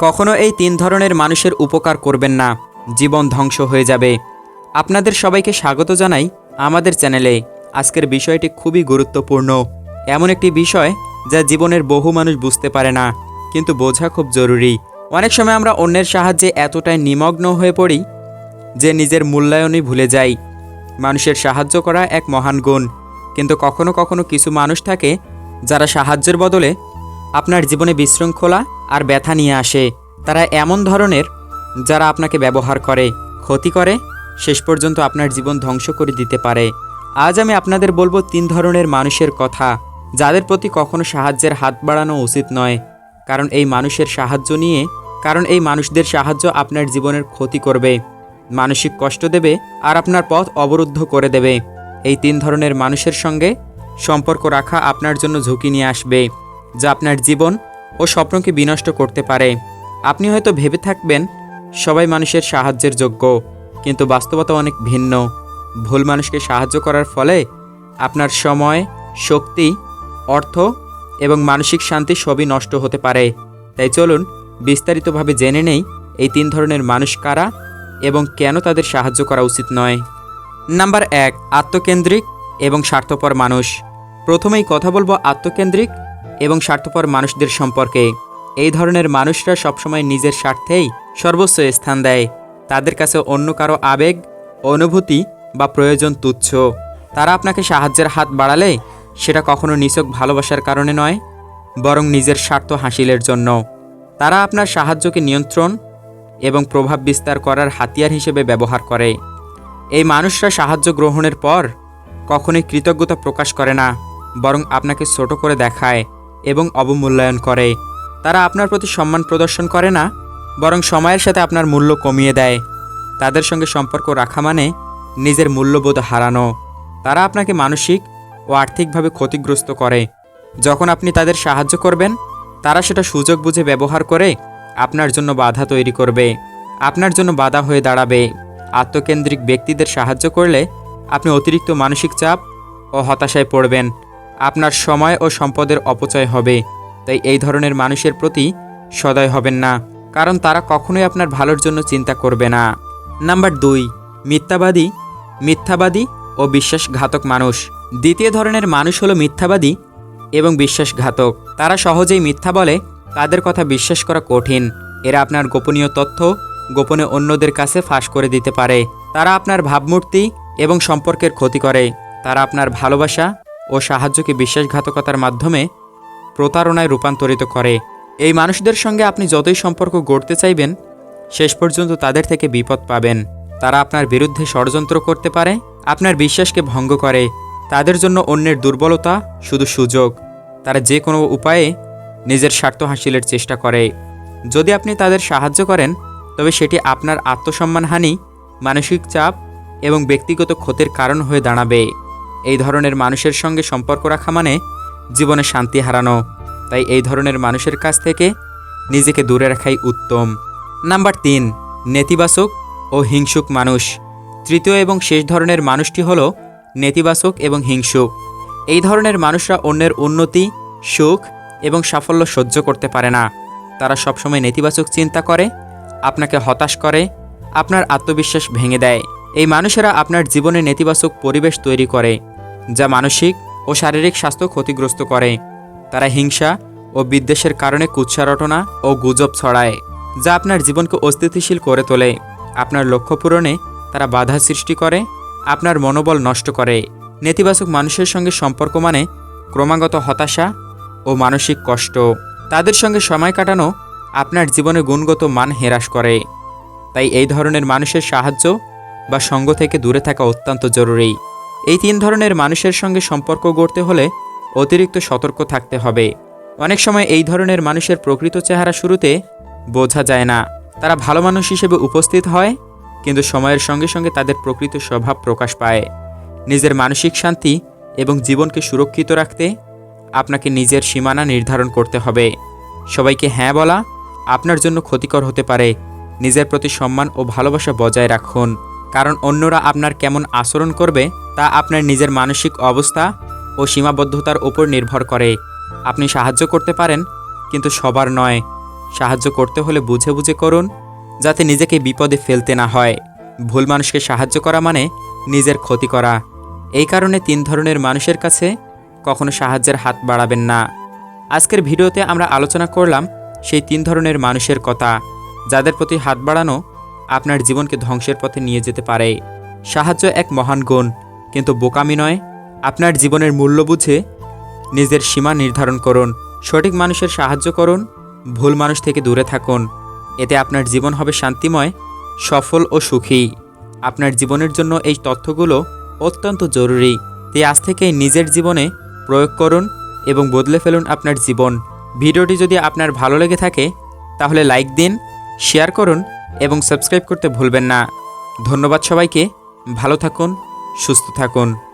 কখনো এই তিন ধরনের মানুষের উপকার করবেন না। জীবন ধ্বংস হয়ে যাবে। আপনাদের সবাইকে স্বাগত জানাই আমাদের চ্যানেলে। আজকের বিষয়টি খুবই গুরুত্বপূর্ণ। এমন একটি বিষয় যা জীবনের বহু মানুষ বুঝতে পারে না, কিন্তু বোঝা খুব জরুরি। অনেক সময় আমরা অন্যের সাহায্যে এতটাই নিমগ্ন হয়ে পড়ি যে নিজের মূল্যায়নই ভুলে যাই। মানুষের সাহায্য করা এক মহান গুণ। কিন্তু কখনো কখনো কিছু মানুষ থাকে যারা সাহায্যের বদলে আপনার জীবনে বিশৃঙ্খলা আর ব্যথা নিয়ে আসে। তারা এমন ধরনের যারা আপনাকে ব্যবহার করে, ক্ষতি করে, শেষ পর্যন্ত আপনার জীবন ধ্বংস করে দিতে পারে। আজ আমি আপনাদের বলব তিন ধরনের মানুষের কথা, যাদের প্রতি কখনো সাহায্যের হাত বাড়ানো উচিত নয়। কারণ এই মানুষের সাহায্য নিয়ে, কারণ এই মানুষদের সাহায্য আপনার জীবনের ক্ষতি করবে। মানসিক কষ্ট দেবে আর আপনার পথ অবরুদ্ধ করে দেবে। এই তিন ধরনের মানুষের সঙ্গে সম্পর্ক রাখা আপনার জন্য ঝুঁকি নিয়ে আসবে, যা আপনার জীবন ও স্বপ্নকে বিনষ্ট করতে পারে। আপনি হয়তো ভেবে থাকবেন, সবাই মানুষের সাহায্যের যোগ্য, কিন্তু বাস্তবতা অনেক ভিন্ন। ভুল মানুষকে সাহায্য করার ফলে আপনার সময়, শক্তি, অর্থ এবং মানসিক শান্তি সবই নষ্ট হতে পারে। তাই চলুন বিস্তারিতভাবে জেনে নেই এই তিন ধরনের মানুষ কারা এবং কেন তাদের সাহায্য করা উচিত নয়। নাম্বার এক, আত্মকেন্দ্রিক এবং স্বার্থপর মানুষ। প্রথমেই কথা বলব আত্মকেন্দ্রিক এবং স্বার্থপর মানুষদের সম্পর্কে। এই ধরনের মানুষরা সবসময় নিজের স্বার্থেই সর্বোচ্চ স্থান দেয়। তাদের কাছে অন্য কারও আবেগ, অনুভূতি বা প্রয়োজন তুচ্ছ। তারা আপনাকে সাহায্যের হাত বাড়ালে সেটা কখনো নিছক ভালোবাসার কারণে নয়, বরং নিজের স্বার্থ হাসিলের জন্য। তারা আপনার সাহায্যকে নিয়ন্ত্রণ এবং প্রভাব বিস্তার করার হাতিয়ার হিসেবে ব্যবহার করে। এই মানুষরা সাহায্য গ্রহণের পর কখনোই কৃতজ্ঞতা প্রকাশ করে না, বরং আপনাকে ছোট করে দেখায়। এবং অবমূল্যায়ন করে। তারা আপনার প্রতি সম্মান প্রদর্শন করে না, বরং সময়ের সাথে আপনার মূল্য কমিয়ে দেয়। তাদের সঙ্গে সম্পর্ক রাখা মানে নিজের মূল্যবোধ হারানো। তারা আপনাকে মানসিক ও আর্থিকভাবে ক্ষতিগ্রস্ত করে। যখন আপনি তাদের সাহায্য করবেন, তারা সেটা সুযোগ বুঝে ব্যবহার করে আপনার জন্য বাধা তৈরি করবে। আপনার জন্য বাধা হয়ে দাঁড়াবে। আত্মকেন্দ্রিক ব্যক্তিদের সাহায্য করলে আপনি অতিরিক্ত মানসিক চাপ ও হতাশায় পড়বেন। আপনার সময় ও সম্পদের অপচয় হবে। তাই এই ধরনের মানুষের প্রতি সদয় হবেন না, কারণ তারা কখনোই আপনার ভালোর জন্য চিন্তা করবে না। নাম্বার দুই, মিথ্যাবাদী মিথ্যাবাদী ও বিশ্বাসঘাতক মানুষ। দ্বিতীয় ধরনের মানুষ হলো মিথ্যাবাদী এবং বিশ্বাসঘাতক। তারা সহজেই মিথ্যা বলে, তাদের কথা বিশ্বাস করা কঠিন। এরা আপনার গোপনীয় তথ্য, গোপনে অন্যদের কাছে ফাঁস করে দিতে পারে। তারা আপনার ভাবমূর্তি এবং সম্পর্কের ক্ষতি করে। তারা আপনার ভালোবাসা ও সাহায্যকে বিশ্বাসঘাতকতার মাধ্যমে প্রতারণায় রূপান্তরিত করে। এই মানুষদের সঙ্গে আপনি যতই সম্পর্ক গড়তে চাইবেন, শেষ পর্যন্ত তাদের থেকে বিপদ পাবেন। তারা আপনার বিরুদ্ধে ষড়যন্ত্র করতে পারে, আপনার বিশ্বাসকে ভঙ্গ করে। তাদের জন্য অন্যের দুর্বলতা শুধু সুযোগ। তারা যে কোনো উপায়ে নিজের স্বার্থ হাসিলের চেষ্টা করে। যদি আপনি তাদের সাহায্য করেন, তবে সেটি আপনার আত্মসম্মানহানি, মানসিক চাপ এবং ব্যক্তিগত ক্ষতির কারণ হয়ে দাঁড়াবে। এই ধরনের মানুষের সঙ্গে সম্পর্ক রাখা মানে জীবনে শান্তি হারানো। তাই এই ধরনের মানুষের কাছ থেকে নিজেকে দূরে রাখাই উত্তম। নাম্বার তিন, নেতিবাচক ও হিংসুক মানুষ। তৃতীয় এবং শেষ ধরনের মানুষটি হলো নেতিবাচক এবং হিংসুক। এই ধরনের মানুষরা অন্যের উন্নতি, সুখ এবং সাফল্য সহ্য করতে পারে না। তারা সবসময় নেতিবাচক চিন্তা করে, আপনাকে হতাশ করে, আপনার আত্মবিশ্বাস ভেঙে দেয়। এই মানুষেরা আপনার জীবনে নেতিবাচক পরিবেশ তৈরি করে। যা মানসিক ও শারীরিক স্বাস্থ্য ক্ষতিগ্রস্ত করে। তারা হিংসা ও বিদ্বেষের কারণে কুৎসারটনা ও গুজব ছড়ায়, যা আপনার জীবনকে অস্থিতিশীল করে তোলে। আপনার লক্ষ্য পূরণে তারা বাধা সৃষ্টি করে, আপনার মনোবল নষ্ট করে। নেতিবাচক মানুষের সঙ্গে সম্পর্ক মানে ক্রমাগত হতাশা ও মানসিক কষ্ট। তাদের সঙ্গে সময় কাটানো আপনার জীবনে গুণগত মান হ্রাস করে। তাই এই ধরনের মানুষের সাহায্য বা সঙ্গ থেকে দূরে থাকা অত্যন্ত জরুরি। এই তিন ধরনের মানুষের সঙ্গে সম্পর্ক গড়তে হলে অতিরিক্ত সতর্ক থাকতে হবে। অনেক সময় এই ধরনের মানুষের প্রকৃত চেহারা শুরুতে বোঝা যায় না। তারা ভালো মানুষ হিসেবে উপস্থিত হয়, কিন্তু সময়ের সঙ্গে সঙ্গে তাদের প্রকৃত স্বভাব প্রকাশ পায়। নিজের মানসিক শান্তি এবং জীবনকে সুরক্ষিত রাখতে আপনাকে নিজের সীমানা নির্ধারণ করতে হবে। সবাইকে হ্যাঁ বলা আপনার জন্য ক্ষতিকর হতে পারে। নিজের প্রতি সম্মান ও ভালোবাসা বজায় রাখুন, কারণ অন্যরা আপনার কেমন আচরণ করবে তা আপনার নিজের মানসিক অবস্থা ও সীমাবদ্ধতার উপর নির্ভর করে। আপনি সাহায্য করতে পারেন, কিন্তু সবার নয়। সাহায্য করতে হলে বুঝে বুঝে করুন, যাতে নিজেকে বিপদে ফেলতে না হয়। ভুল মানুষকে সাহায্য করা মানে নিজের ক্ষতি করা। এই কারণে তিন ধরনের মানুষের কাছে কখনো সাহায্যের হাত বাড়াবেন না। আজকের ভিডিওতে আমরা আলোচনা করলাম সেই তিন ধরনের মানুষের কথা, যাদের প্রতি হাত বাড়ানো আপনার জীবনকে ধ্বংসের পথে নিয়ে যেতে পারে। সাহায্য এক মহান গুণ। কিন্তু বোকামি নয়। আপনার জীবনের মূল্য বুঝে নিজের সীমা নির্ধারণ করুন, সঠিক মানুষের সাহায্য করুন, ভুল মানুষ থেকে দূরে থাকুন। এতে আপনার জীবন হবে শান্তিময়, সফল ও সুখী। আপনার জীবনের জন্য এই তথ্যগুলো অত্যন্ত জরুরি। তাই আজ থেকেই নিজের জীবনে প্রয়োগ করুন এবং বদলে ফেলুন আপনার জীবন। ভিডিওটি যদি আপনার ভালো লেগে থাকে, তাহলে লাইক দিন, শেয়ার করুন এবং সাবস্ক্রাইব করতে ভুলবেন না। ধন্যবাদ সবাইকে, ভালো থাকুন। সুস্থ থাকুন।